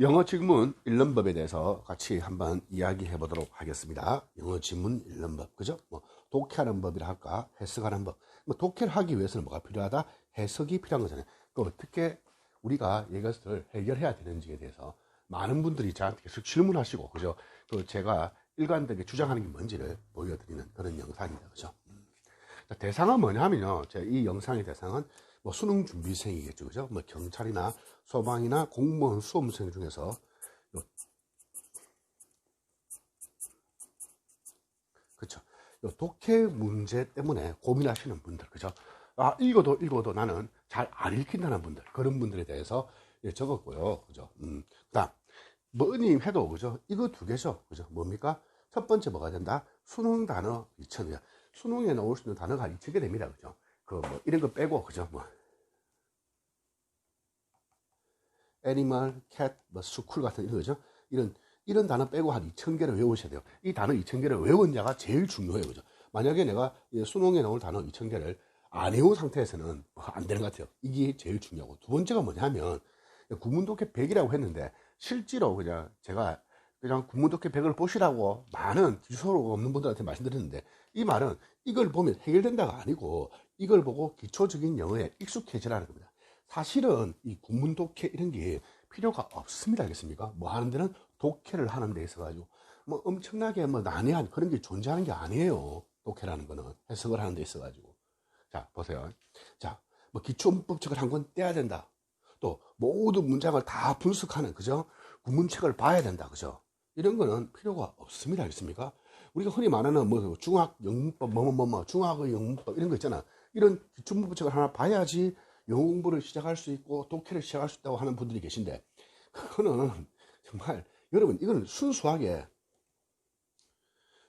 영어 질문 읽는법에 대해서 같이 한번 이야기해 보도록 하겠습니다. 영어 질문 읽는법, 그죠? 뭐 독해하는 법이라 할까? 해석하는 법. 뭐 독해를 하기 위해서는 뭐가 필요하다? 해석이 필요한 거잖아요. 그 어떻게 우리가 이것을 해결해야 되는지에 대해서 많은 분들이 저한테 계속 질문하시고, 그죠? 그 제가 일관되게 주장하는 게 뭔지를 보여드리는 그런 영상입니다, 그죠? 자, 대상은 뭐냐면요. 제가 이 영상의 대상은 뭐 수능 준비생이겠죠, 그죠? 뭐 경찰이나 소방이나 공무원 수험생 중에서 요. 요 독해 문제 때문에 고민하시는 분들, 그죠? 아, 읽어도 읽어도 나는 잘 안 읽힌다는 분들, 그런 분들에 대해서 예, 적었고요, 그죠? 음, 그 다음, 뭐니 해도, 그죠? 이거 두 개죠, 그죠? 뭡니까? 첫 번째 뭐가 된다? 수능 단어 2천이야. 수능에 나올 수 있는 단어가 2천개 됩니다, 그죠? 그 뭐 이런 거 빼고, 그죠? 뭐 애니멀, 캣, 뭐 수쿨 같은 이런 거죠. 이런 이런 단어 빼고 한 2천 개를 외우셔야 돼요. 이 단어 2천 개를 외운 자가 제일 중요해요, 그죠? 만약에 내가 수능에 나올 단어 2천 개를 안 외운 상태에서는 안 되는 것 같아요. 이게 제일 중요하고 두 번째가 뭐냐면 구문독해 100이라고 했는데 실제로 그냥 제가 그냥 구문독해 100을 보시라고 많은 기초로 없는 분들한테 말씀드렸는데 이 말은 이걸 보면 해결된다가 아니고 이걸 보고 기초적인 영어에 익숙해지라는 겁니다. 사실은 이 국문 독해 이런 게 필요가 없습니다. 알겠습니까? 뭐 하는 데는 독해를 하는 데 있어 가지고 뭐 엄청나게 뭐 난해한 그런 게 존재하는 게 아니에요. 독해라는 거는 해석을 하는 데 있어 가지고. 자, 보세요. 자, 뭐 기초문법책을 한 권 떼야 된다. 또 모든 문장을 다 분석하는, 그죠? 구문책을 봐야 된다. 그죠? 이런 거는 필요가 없습니다. 알겠습니까? 우리가 흔히 말하는 뭐 중학 영문법, 뭐, 뭐, 뭐, 뭐, 중학의 영문법 이런 거 있잖아. 이런 기초문법책을 하나 봐야지 영어 공부를 시작할 수 있고 독해를 시작할 수 있다고 하는 분들이 계신데 그거는 정말 여러분 이거는 순수하게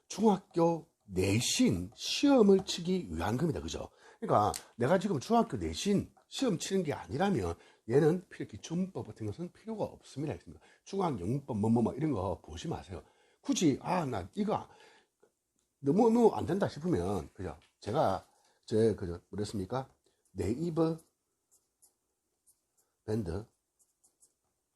중학교 내신 시험을 치기 위한 겁니다. 그죠? 그러니까 내가 지금 중학교 내신 시험 치는 게 아니라면 얘는 필요 기초문법 같은 것은 필요가 없습니다. 알겠습니까? 중학 영문법 뭐뭐 뭐 이런 거 보지 마세요. 굳이 아 나 이거 너무 안 된다 싶으면 그죠? 제가 제 그죠 뭐랬습니까? 네이버 밴드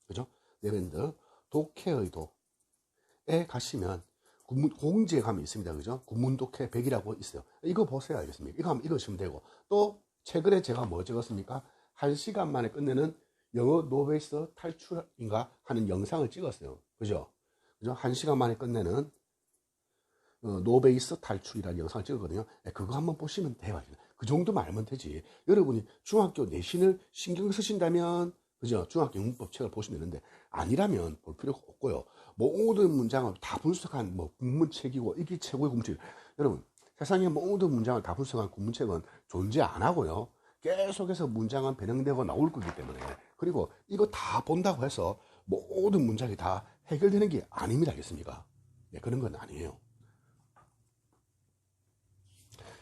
그죠? 네밴드 독해의 도에 가시면 군문, 공지감이 있습니다. 그죠? 군문 독해 100이라고 있어요. 이거 보세요. 알겠습니까? 이거 한번 읽으시면 되고 또 최근에 제가 뭐 찍었습니까? 한 시간 만에 끝내는 영어 노베이스 탈출인가 하는 영상을 찍었어요. 그죠? 그죠? 한 시간 만에 끝내는 어, 노베이스 탈출이라는 영상을 찍었거든요. 네, 그거 한번 보시면 돼요. 그 정도만 알면 되지. 여러분이 중학교 내신을 신경 쓰신다면, 그죠? 중학교 영문법 책을 보시면 되는데, 아니라면 볼 필요가 없고요. 모든 문장을 다 분석한 뭐 국문책이고, 이게 최고의 국문책. 여러분, 세상의 모든 문장을 다 분석한 국문책은 존재 안 하고요. 계속해서 문장은 변형되고 나올 거기 때문에. 그리고 이거 다 본다고 해서 모든 문장이 다 해결되는 게 아닙니다. 알겠습니까? 네, 그런 건 아니에요.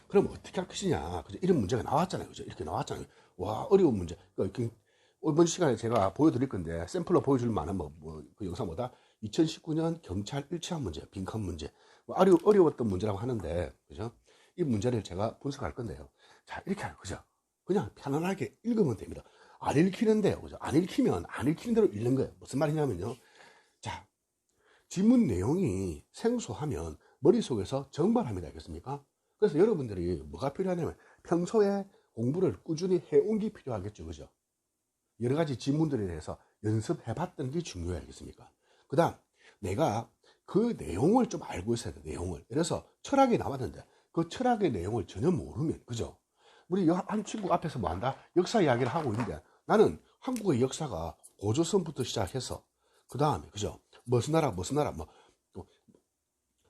그럼 어떻게 할 것이냐. 그죠? 이런 문제가 나왔잖아요. 그죠? 이렇게 나왔잖아요. 와, 어려운 문제. 그러니까 이번 시간에 제가 보여드릴 건데, 샘플로 보여줄 만한 뭐, 뭐, 그 영상보다 2019년 경찰 일치한 문제, 빈칸 문제. 뭐 어려, 어려웠던 문제라고 하는데, 그죠? 이 문제를 제가 분석할 건데요. 자, 이렇게 하요. 그죠? 그냥 편안하게 읽으면 됩니다. 안 읽히는데요. 그죠? 안 읽히면 안 읽히는 대로 읽는 거예요. 무슨 말이냐면요. 자, 지문 내용이 생소하면 머릿속에서 정발합니다. 알겠습니까? 그래서 여러분들이 뭐가 필요하냐면 평소에 공부를 꾸준히 해온 게 필요하겠죠. 그죠? 여러 가지 지문들에 대해서 연습해 봤던 게 중요하겠습니까? 그 다음, 내가 그 내용을 좀 알고 있어야 돼, 내용을. 그래서 철학이 나왔는데 그 철학의 내용을 전혀 모르면, 그죠? 우리 한 친구 앞에서 뭐 한다? 역사 이야기를 하고 있는데 나는 한국의 역사가 고조선부터 시작해서 그 다음에, 그죠? 무슨 나라, 무슨 나라, 뭐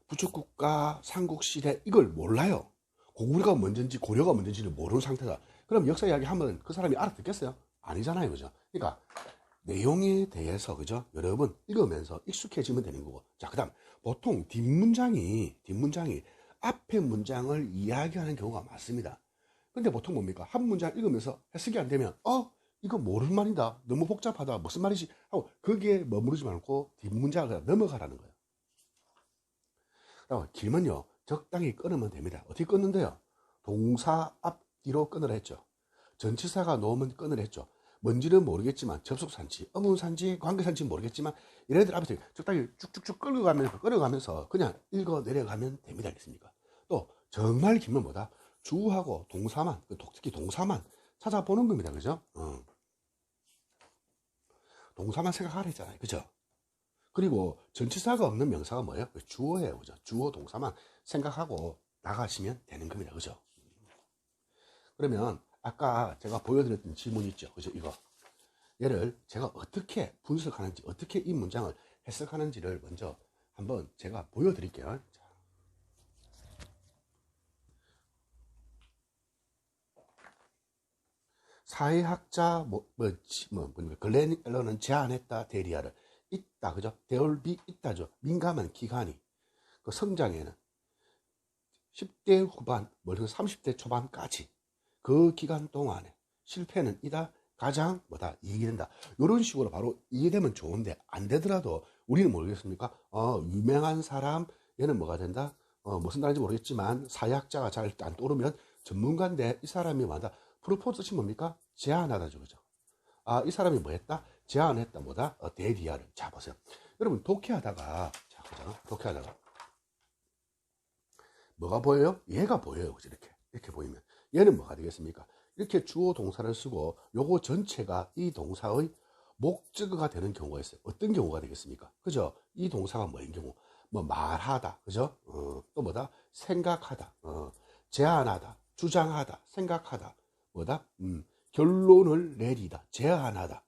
부축국가, 삼국시대 이걸 몰라요. 고구려가 먼저인지 고려가 먼저인지를 모르는 상태다. 그럼 역사 이야기 하면 그 사람이 알아듣겠어요? 아니잖아요. 그죠? 그러니까 내용에 대해서 그죠? 여러분 읽으면서 익숙해지면 되는 거고. 자, 그다음 보통 뒷문장이 뒷문장이 앞에 문장을 이야기하는 경우가 많습니다. 근데 보통 뭡니까? 한 문장 읽으면서 해석이 안 되면 어 이거 모르는 말이다. 너무 복잡하다. 무슨 말이지? 하고 거기에 머무르지 말고 뒷문장을 넘어가라는 거예요. 어, 길면요 적당히 끊으면 됩니다. 어떻게 끊는데요? 동사 앞뒤로 끊으라 했죠. 전치사가 놓으면 끊으라 했죠. 뭔지는 모르겠지만 접속산지, 어문산지, 관계산지 모르겠지만 얘네들 앞에서 적당히 쭉쭉쭉 끌어가면서 끌어가면서 그냥 읽어 내려가면 됩니다. 알겠습니까? 또 정말 길면 뭐다? 주하고 동사만, 그 독- 특히 동사만 찾아보는 겁니다. 그죠? 어. 동사만 생각하라 했잖아요. 그죠? 그리고 전치사가 없는 명사가 뭐예요? 그 주어예요. 그죠? 주어 동사만 생각하고 나가시면 되는 겁니다. 그죠? 그러면 아까 제가 보여드렸던 지문 있죠. 그죠? 이거. 얘를 제가 어떻게 분석하는지, 어떻게 이 문장을 해석하는지를 먼저 한번 제가 보여드릴게요. 사회학자 뭐, 뭐, 지- 뭐, 뭐 글렌 앨런은 제안했다 대리아를 있다 그죠? 대얼비 있다죠. 민감한 기간이 그 성장에는 10대 후반, 뭐 30대 초반까지 그 기간 동안에 실패는 이다 가장 뭐다 이익이 된다. 이런 식으로 바로 이해되면 좋은데 안 되더라도 우리는 모르겠습니까? 어, 유명한 사람 얘는 뭐가 된다? 어, 무슨 단어인지 모르겠지만 사회학자가 잘 안 떠오르면 전문가인데 이 사람이 뭐다? 프로포즈 뜻이 뭡니까? 제안하다죠, 그죠? 아, 이 사람이 뭐 했다? 제안했다, 뭐다? 어, 데디아를. 자, 보세요. 여러분, 독해하다가, 자, 그죠? 독해하다가. 뭐가 보여요? 얘가 보여요. 그죠? 이렇게. 이렇게 보이면. 얘는 뭐가 되겠습니까? 이렇게 주어 동사를 쓰고 요거 전체가 이 동사의 목적어가 되는 경우가 있어요. 어떤 경우가 되겠습니까? 그죠? 이 동사가 뭐인 경우? 뭐 말하다. 그죠? 어, 또 뭐다? 생각하다. 어, 제안하다. 주장하다. 생각하다. 뭐다? 음, 결론을 내리다. 제안하다.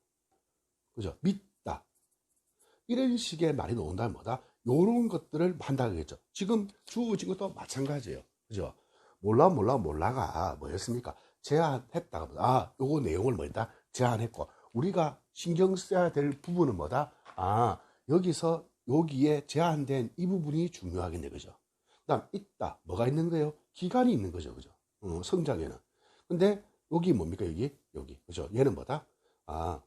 그죠? 믿다. 이런 식의 말이 나온다면 뭐다? 요런 것들을 한다겠죠. 지금 주어진 것도 마찬가지예요. 그죠? 몰라, 몰라, 몰라가 뭐였습니까? 제안했다가? 아, 요거 내용을 뭐다? 제안했고. 우리가 신경 써야 될 부분은 뭐다? 아, 여기서 여기에 제한된 이 부분이 중요하겠네. 그죠? 그 다음, 있다. 뭐가 있는 거예요? 기간이 있는 거죠. 그죠? 어, 성장에는. 근데 여기 뭡니까? 여기? 여기. 그죠? 얘는 뭐다? 아,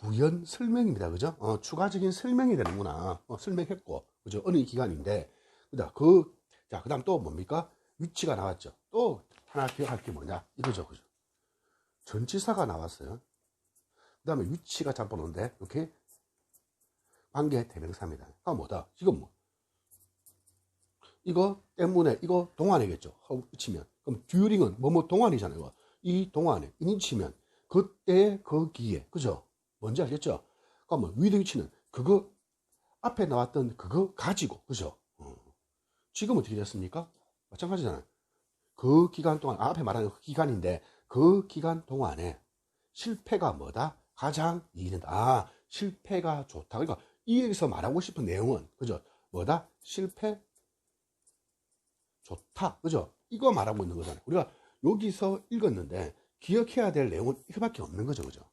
부연 설명입니다. 그죠? 어, 추가적인 설명이 되는구나. 어, 설명했고. 그죠? 어느 기간인데. 그다 그, 자, 그 다음 또 뭡니까? 위치가 나왔죠. 또 하나 기억할 게 뭐냐? 이거죠. 그죠? 전치사가 나왔어요. 그 다음에 위치가 잡아놓는데, 이렇게 관계 대명사입니다. 아, 뭐다? 지금 뭐? 이거 때문에, 이거 동안이겠죠. 하고 치면. 그럼 듀링은 뭐뭐 동안이잖아요. 이 동안에, 인이 치면, 그때, 거기에. 그죠? 뭔지 알겠죠? 그러면 위드 위치는 그거 앞에 나왔던 그거 가지고 그죠? 어. 지금 어떻게 됐습니까? 마찬가지잖아요. 그 기간 동안 아, 앞에 말하는 그 기간인데 그 기간 동안에 실패가 뭐다? 가장 이익된다. 아 실패가 좋다. 그러니까 여기서 말하고 싶은 내용은 그죠? 뭐다? 실패 좋다. 그죠? 이거 말하고 있는 거잖아요. 우리가 여기서 읽었는데 기억해야 될 내용은 이거밖에 없는 거죠. 그죠?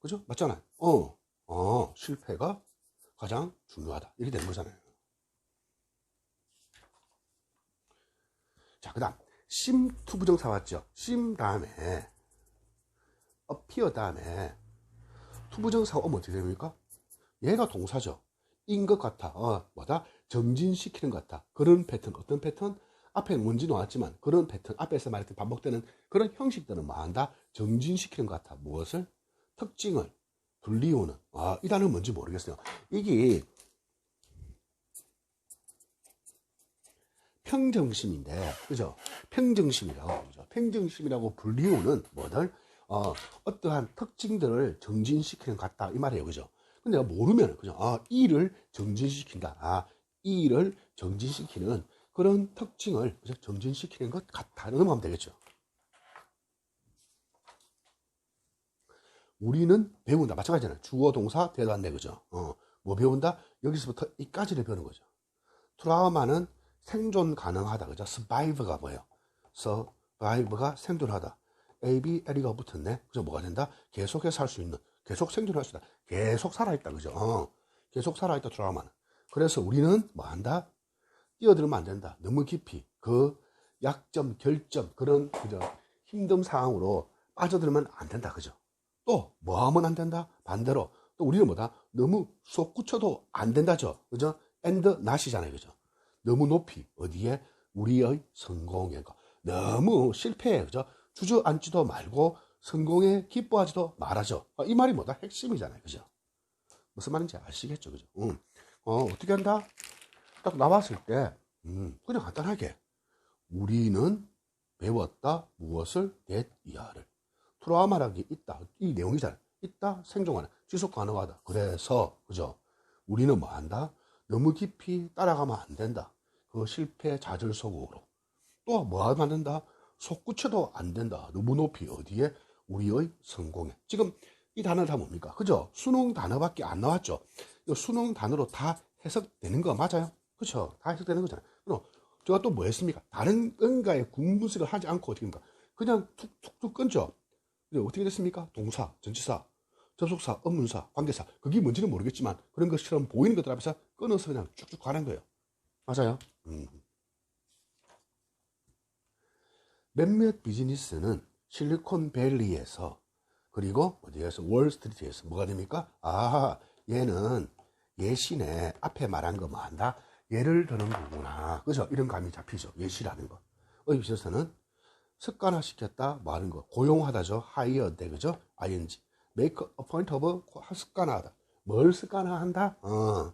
그죠? 맞잖아요. 어, 어, 실패가 가장 중요하다. 이렇게 되는 거잖아요. 자, 그 다음, 심 투부정사 왔죠? 심 다음에, appear 다음에, 투부정사가 오면 어떻게 됩니까? 얘가 동사죠. 인것 같아. 어, 뭐다? 정진시키는 것 같아. 그런 패턴, 어떤 패턴? 앞에 뭔지 나왔지만, 그런 패턴, 앞에서 말했던 반복되는 그런 형식들은 뭐 한다? 정진시키는 것 같아. 무엇을? 특징을 불리우는 아, 이 단어는 뭔지 모르겠어요. 이게 평정심인데, 그죠? 평정심이라고, 그죠? 평정심이라고 불리우는 뭐들, 어, 어떠한 특징들을 정진시키는 것 같다. 이 말이에요. 그죠? 내가 모르면, 그죠? 아, 이를 정진시킨다. 아, 이를 정진시키는 그런 특징을, 그죠? 정진시키는 것 같다. 넘어가면 되겠죠. 우리는 배운다. 마찬가지잖아요. 주어, 동사, 대단데, 그죠? 어, 뭐 배운다? 여기서부터 이까지를 배우는 거죠. 트라우마는 생존 가능하다. 그죠? survive가 뭐예요? survive가 생존하다. A, B, L이가 붙었네. 그죠? 뭐가 된다? 계속해서 살 수 있는, 계속 생존할 수 있다. 계속 살아있다. 그죠? 어, 계속 살아있다. 트라우마는. 그래서 우리는 뭐 한다? 뛰어들면 안 된다. 너무 깊이. 그 약점, 결점, 그런, 그죠? 힘든 상황으로 빠져들면 안 된다. 그죠? 또 뭐 하면 안 된다? 반대로 또 우리는 뭐다? 너무 솟구쳐도 안 된다죠. 그죠? 엔드 낫이잖아요. 그죠? 너무 높이 어디에 우리의 성공에 거. 너무 실패해. 그죠? 주저앉지도 말고 성공에 기뻐하지도 말하죠. 어, 이 말이 뭐다? 핵심이잖아요. 그죠? 무슨 말인지 아시겠죠? 그죠? 응. 어, 어떻게 한다? 딱 나왔을 때, 음, 그냥 간단하게. 우리는 배웠다. 무엇을? that 이하를. 트라우마라는 게 있다. 이 내용이잖아요. 있다. 생존하는. 지속 가능하다. 그래서, 그죠? 우리는 뭐 한다? 너무 깊이 따라가면 안 된다. 그 실패 좌절 속으로. 또 뭐 하면 안 된다? 속구쳐도 안 된다. 너무 높이 어디에? 우리의 성공에. 지금 이 단어 다 뭡니까? 그죠? 수능 단어밖에 안 나왔죠? 이 수능 단어로 다 해석되는 거 맞아요? 그죠? 다 해석되는 거잖아요. 그럼 제가 또 뭐 했습니까? 다른 뭔가의 군분석을 하지 않고 어떻게 합니까? 그냥 툭툭툭 끊죠? 어떻게 됐습니까? 동사, 전치사, 접속사, 업문사, 관계사. 그게 뭔지는 모르겠지만 그런 것처럼 보이는 것들 앞에서 끊어서 그냥 쭉쭉 가는 거예요. 맞아요? 음. 몇몇 비즈니스는 실리콘밸리에서 그리고 어디에서 월스트리트에서 뭐가 됩니까? 아 얘는 예시네 앞에 말한 거뭐 한다? 예를 드는 거구나. 그죠? 이런 감이 잡히죠. 예시라는 거. 어디 비서서는 습관화 시켰다 뭐 하는 거 고용하다죠. 돼 그죠? ing make a point of 습관화하다. 뭘 습관화한다? 어.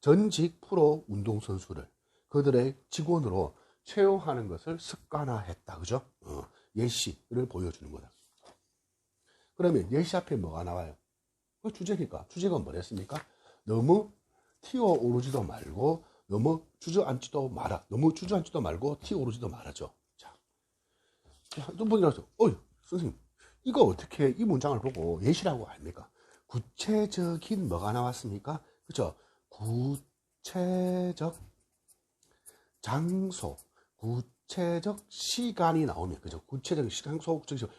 전직 프로 운동선수를 그들의 직원으로 채용하는 것을 습관화했다. 그죠? 어. 예시를 보여주는 거다. 그러면 예시 앞에 뭐가 나와요? 그 주제니까. 주제가 뭐랬습니까? 너무 튀어 오르지도 말고 너무 주저앉지도 마라. 너무 주저앉지도 말고 튀어 오르지도 말아죠. 자, 또 분이라서, 어이, 선생님, 이거 어떻게 이 문장을 보고 예시라고 합니까? 구체적인 뭐가 나왔습니까? 그죠? 구체적 장소, 구체적 시간이 나오면, 그죠? 구체적 시간, 장소, 구체적,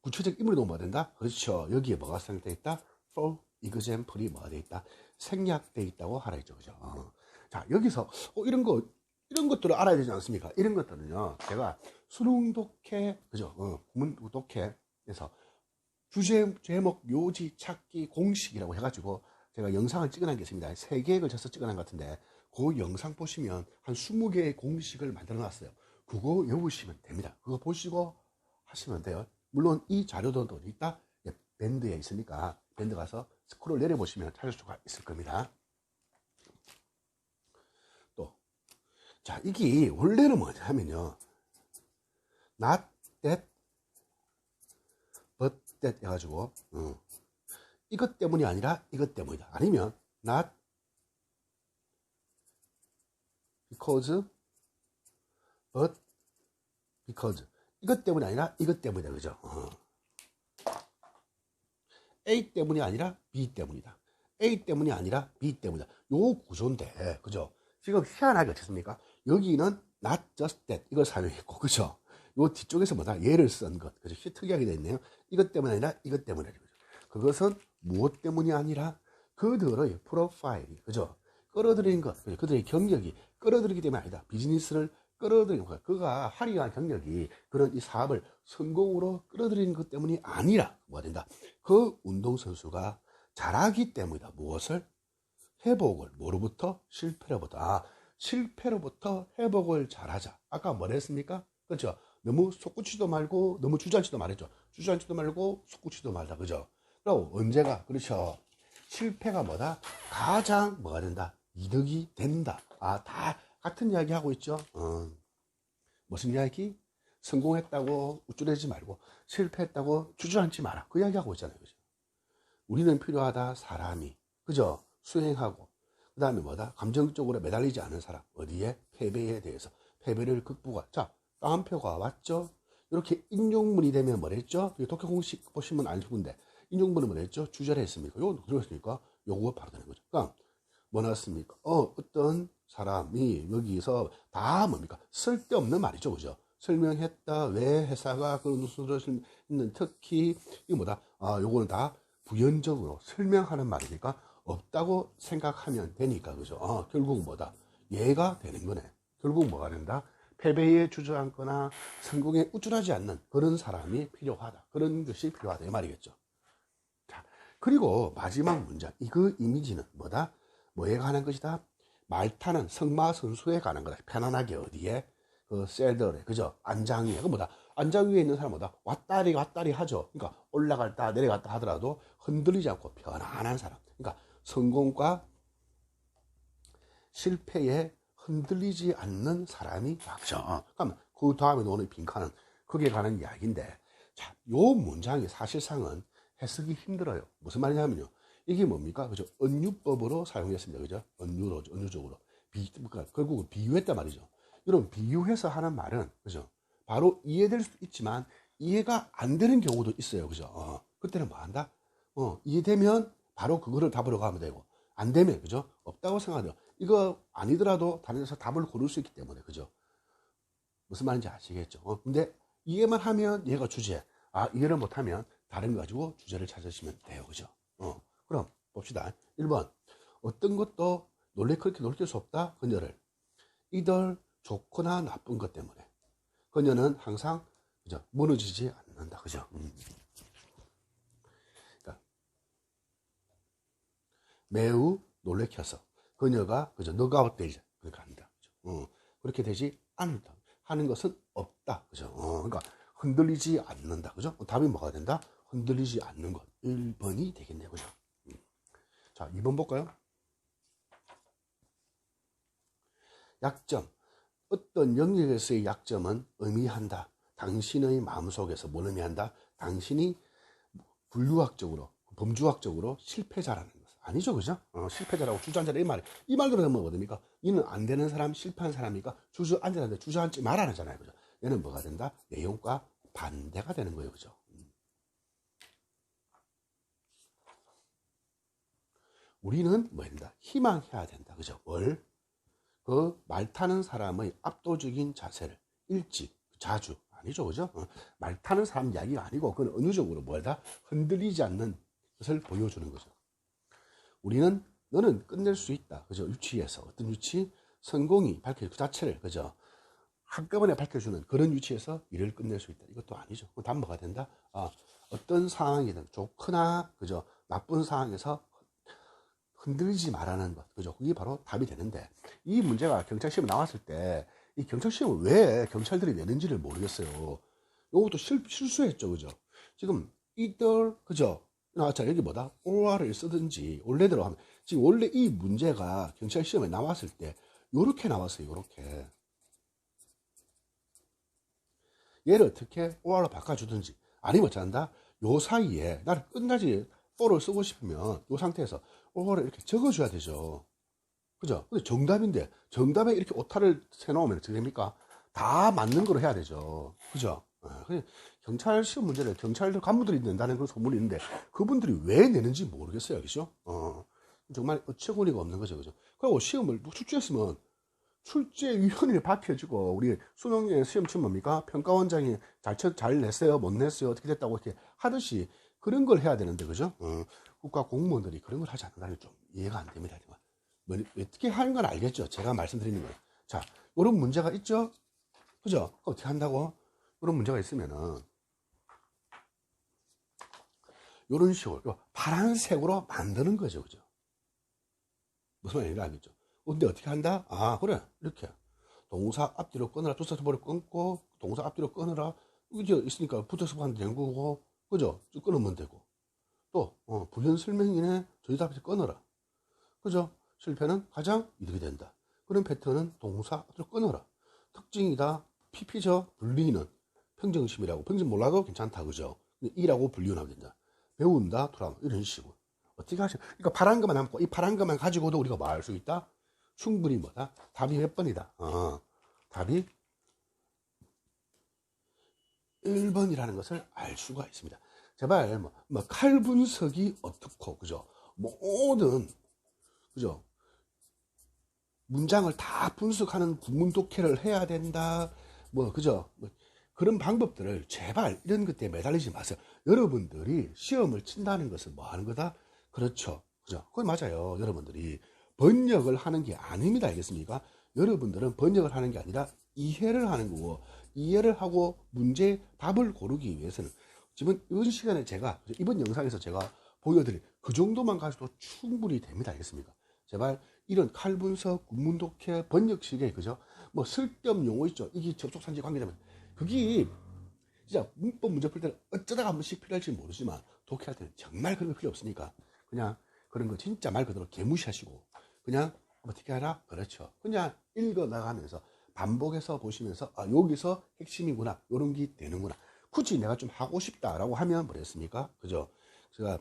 구체적 인물이 너무 뭐 된다? 그렇죠. 여기에 뭐가 생각되어 있다? for example이 뭐가 되어 있다? 생략되어 있다고 하라 했죠. 그죠? 어. 자, 여기서, 어, 이런 거, 이런 것들을 알아야 되지 않습니까? 이런 것들은요, 제가 수능 독해, 그죠? 어, 문 독해에서 주제, 제목, 요지, 찾기, 공식이라고 해 가지고 제가 영상을 찍어놓은 게 있습니다. 세 개에 걸쳐서 찍어놓은 것 같은데, 그 영상 보시면 한 20개의 공식을 만들어 놨어요. 그거 외우시면 됩니다. 그거 보시고 하시면 돼요. 물론 이 자료도 어디 있다? 예, 밴드에 있으니까 밴드 가서 스크롤 내려보시면 찾을 수가 있을 겁니다. 또, 자, 이게 원래는 뭐냐면요. not that, but that 해가지고, 어, 이것 때문이 아니라 이것 때문이다. 아니면 not because, but because. 이것 때문이 아니라 이것 때문이다. 그죠? 어. A 때문이 아니라 B 때문이다. A 때문이 아니라 B 때문이다. 요 구조인데, 그죠? 지금 희한하게 어떻습니까? 여기는 not just that 이걸 사용했고, 그죠? 요 뒤쪽에서 뭐다? 얘를 쓴 것. 그죠? 특이하게 있네요. 이것 때문이 아니라 이것 때문에. 그죠? 그것은 무엇 때문이 아니라 그들의 프로파일이, 그죠? 끌어들이는 것? 그들의 경력이 끌어들이기 때문에 아니다. 비즈니스를 끌어들이는 거야. 그가 화려한 경력이 그런 이 사업을 성공으로 끌어들이는 것 때문이 아니라 뭐가 된다. 그 운동선수가 잘하기 때문이다. 무엇을? 회복을 뭐로부터? 실패로부터. 아, 실패로부터 회복을 잘하자. 아까 뭐라 했습니까? 그렇죠? 너무 속구치도 말고 너무 주저앉지도 말했죠. 주저앉지도 말고 속구치도 말다. 그죠? 그리고 언제가 그렇죠? 실패가 뭐다? 가장 뭐가 된다? 이득이 된다. 아, 다 같은 이야기 하고 있죠. 어. 무슨 이야기? 성공했다고 우쭐대지 말고 실패했다고 주저앉지 마라. 그 이야기 하고 있잖아요. 그죠? 우리는 필요하다. 사람이. 그죠? 수행하고. 그 다음에 뭐다? 감정적으로 매달리지 않은 사람. 어디에? 패배에 대해서. 패배를 극복하. 자, 따옴표가 왔죠? 이렇게 인용문이 되면 뭐랬죠? 독해 공식 보시면 알는데 인용문은 뭐랬죠? 주절에 했습니까? 요거 들었으니까 요거 바로 되는 거죠. 그러니까 뭐 나왔습니까? 어, 어떤 사람이 여기서 다 뭡니까? 쓸데없는 말이죠. 그죠? 설명했다. 왜 회사가 그런 수를 있는 특히 이 뭐다? 아, 요거는 다 부연적으로 설명하는 말이니까 없다고 생각하면 되니까 그죠? 어, 결국 뭐다? 얘가 되는 거네. 결국 뭐가 된다? 패배에 주저앉거나 성공에 우쭐하지 않는 그런 사람이 필요하다. 그런 것이 필요하다. 이 말이겠죠. 자, 그리고 마지막 문장. 이그 이미지는 뭐다? 뭐에 관한 것이다? 말 타는 성마 선수에 관한 거다. 편안하게 어디에? 그 셀더래 그죠? 안장 위에. 그 뭐다? 안장 위에 있는 사람보다 왔다리 왔다리 하죠. 그러니까 올라갔다 내려갔다 하더라도 흔들리지 않고 편안한 사람. 그러니까 성공과 실패에 흔들리지 않는 사람이 맞죠. 어, 그럼 그 다음에 오는 빈칸은 그게 가는 이야기인데 자, 요 문장이 사실상은 해석이 힘들어요. 무슨 말이냐면요 이게 뭡니까 그죠 은유법으로 사용했습니다 그죠 은유로 은유적으로 비, 그러니까 결국은 비유했단 말이죠 이런 비유해서 하는 말은 그죠? 바로 이해될 수 있지만 이해가 안 되는 경우도 있어요. 그죠? 어, 그때는 뭐 한다? 어, 이해되면 바로 그거를 답으로 가면 되고 안 되면 그죠? 없다고 생각해요. 이거 아니더라도 다른 데서 답을 고를 수 있기 때문에 그죠? 무슨 말인지 아시겠죠? 어, 근데 이해만 하면 얘가 주제. 아, 이해를 못하면 다른 거 가지고 주제를 찾으시면 돼요. 그죠? 어, 그럼 봅시다. 1번. 어떤 것도 놀래 그렇게 놀릴 수 없다. 그녀를. 이들 좋거나 나쁜 것 때문에 그녀는 항상 그죠 무너지지 않는다 그죠 음. 그러니까 매우 놀래켜서 그녀가 그죠 너가웃 되지 그러니까 한다 그죠? 어, 그렇게 되지 않는다 하는 것은 없다 그죠 어, 그러니까 흔들리지 않는다 그죠 답이 뭐가 된다 흔들리지 않는 것 1번이 되겠네요 그죠 음. 자 2번 볼까요 약점 어떤 영역에서의 약점은 의미한다. 당신의 마음속에서 뭘 의미한다? 당신이 분류학적으로, 범주학적으로 실패자라는 것. 아니죠, 그죠? 어, 실패자라고 주저앉아라 이 말. 이 말대로 하면 뭐됩니까? 이는 안 되는 사람, 실패한 사람이니까 주저앉아라 주저앉지 말라는잖아요, 그죠? 얘는 뭐가 된다? 내용과 반대가 되는 거예요, 그죠? 음. 우리는 뭐 된다? 희망해야 된다, 그죠? 뭘? 그 말 타는 사람의 압도적인 자세를 일찍 자주 아니죠? 그죠? 어, 말 타는 사람 이야기가 아니고 그건 정도로 뭐다? 흔들리지 않는 것을 보여주는 거죠. 우리는 너는 끝낼 수 있다. 그죠? 유치에서. 어떤 유치? 성공이 밝혀 그 자체를 그죠? 한꺼번에 밝혀주는 그런 위치에서 일을 끝낼 수 있다. 이것도 아니죠. 답 뭐가 된다? 아, 어떤 상황이든 좋거나 그죠? 나쁜 상황에서 흔들리지 말라는 것. 그죠? 그게 바로 답이 되는데, 이 문제가 경찰 시험 나왔을 때, 이 경찰 시험을 왜 경찰들이 내는지를 모르겠어요. 요것도 실, 실수했죠. 그죠? 지금, 이들, 그죠? 아, 자, 여기 뭐다? OR을 쓰든지, 원래대로 하면, 지금 원래 이 문제가 경찰 시험에 나왔을 때, 요렇게 나왔어요. 요렇게. 얘를 어떻게 OR로 바꿔주든지, 아니면 어쩐다? 요 사이에, 나를 끝나지, 4를 쓰고 싶으면, 요 상태에서 오를 이렇게 적어줘야 되죠. 그죠? 근데 정답인데, 정답에 이렇게 오타를 세놓으면 어떻게 됩니까? 다 맞는 거로 해야 되죠. 그죠? 예, 경찰 시험 문제를 경찰들 간부들이 낸다는 그런 소문이 있는데, 그분들이 왜 내는지 모르겠어요. 그죠? 어, 정말 어처구니가 없는 거죠. 그죠? 그리고 시험을 출제했으면, 출제위원회를 밝혀주고, 우리 수능의 시험 치 뭡니까? 평가원장이 잘, 잘 냈어요? 못 냈어요? 어떻게 됐다고 이렇게 하듯이 그런 걸 해야 되는데, 그죠? 어, 국가 공무원들이 그런 걸 하지 않는다는 게좀 이해가 안 됩니다. 뭐, 어떻게 하는 건 알겠죠. 제가 말씀드리는 거예요. 자, 이런 문제가 있죠? 그죠? 어떻게 한다고? 이런 문제가 있으면은, 이런 식으로, 파란색으로 만드는 거죠. 그죠? 무슨 말인지 알겠죠? 근데 어떻게 한다? 아, 그래. 이렇게. 동사 앞뒤로 끊어라. 두사서보를 끊고, 동사 앞뒤로 끊어라. 이게 있으니까 붙어서 하면 되는 거고, 그죠? 쭉 끊으면 되고. 또 어, 불륜 설명인의 조지다 앞에서 끊어라. 그죠? 실패는 가장 이득이 된다. 그런 패턴은 동사를 끊어라. 특징이다. PP죠. 분리는 평정심이라고. 평정 몰라도 괜찮다. 그죠? 이라고 분류하게 된다. 배운다. 돌아 이런 식으로. 어떻게 하시 그러니까 파란 것만 남고 이 파란 것만 가지고도 우리가 뭐할수 있다? 충분히 뭐다? 답이 몇 번이다. 어, 답이 1번이라는 것을 알 수가 있습니다. 제발 뭐, 뭐 칼 분석이 어떻고 그죠? 모든 그죠? 문장을 다 분석하는 구문 독해를 해야 된다. 뭐 그죠? 뭐 그런 방법들을 제발 이런 것에 매달리지 마세요. 여러분들이 시험을 친다는 것은 뭐 하는 거다? 그렇죠. 그죠? 그건 맞아요. 여러분들이 번역을 하는 게 아닙니다. 알겠습니까? 여러분들은 번역을 하는 게 아니라 이해를 하는 거고 이해를 하고 문제 답을 고르기 위해서는 지금 이번 시간에 제가 이번 영상에서 제가 보여드린 그 정도만 가져도 충분히 됩니다. 알겠습니까? 제발 이런 칼분석, 군문독해, 번역식의 그죠? 뭐 쓸데없는 용어 있죠. 이게 접속산지 관계되면 그게 진짜 문법 문제 풀 때는 어쩌다가 한 번씩 필요할지 모르지만 독해할 때는 정말 그런 거 필요 없으니까 그냥 그런 거 진짜 말 그대로 개무시하시고 그냥 어떻게 하라? 그렇죠. 그냥 읽어 나가면서 반복해서 보시면서 아 여기서 핵심이구나 요런 게 되는구나 굳이 내가 좀 하고 싶다라고 하면 뭐랬습니까? 그죠? 제가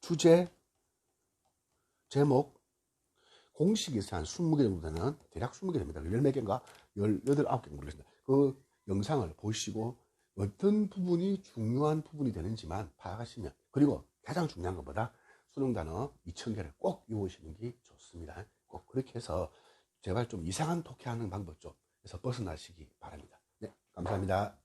주제 제목 공식에서 한 20개 정도 되는 대략 20개 됩니다. 14개인가 18, 9개 모르겠습니다. 그 영상을 보시고 어떤 부분이 중요한 부분이 되는지만 파악하시면 그리고 가장 중요한 것보다 수능 단어 2,000개를 꼭 외우시는 게 좋습니다. 꼭 그렇게 해서 제발 좀 이상한 독해하는 방법 좀 해서 벗어나시기 바랍니다. 네, 감사합니다.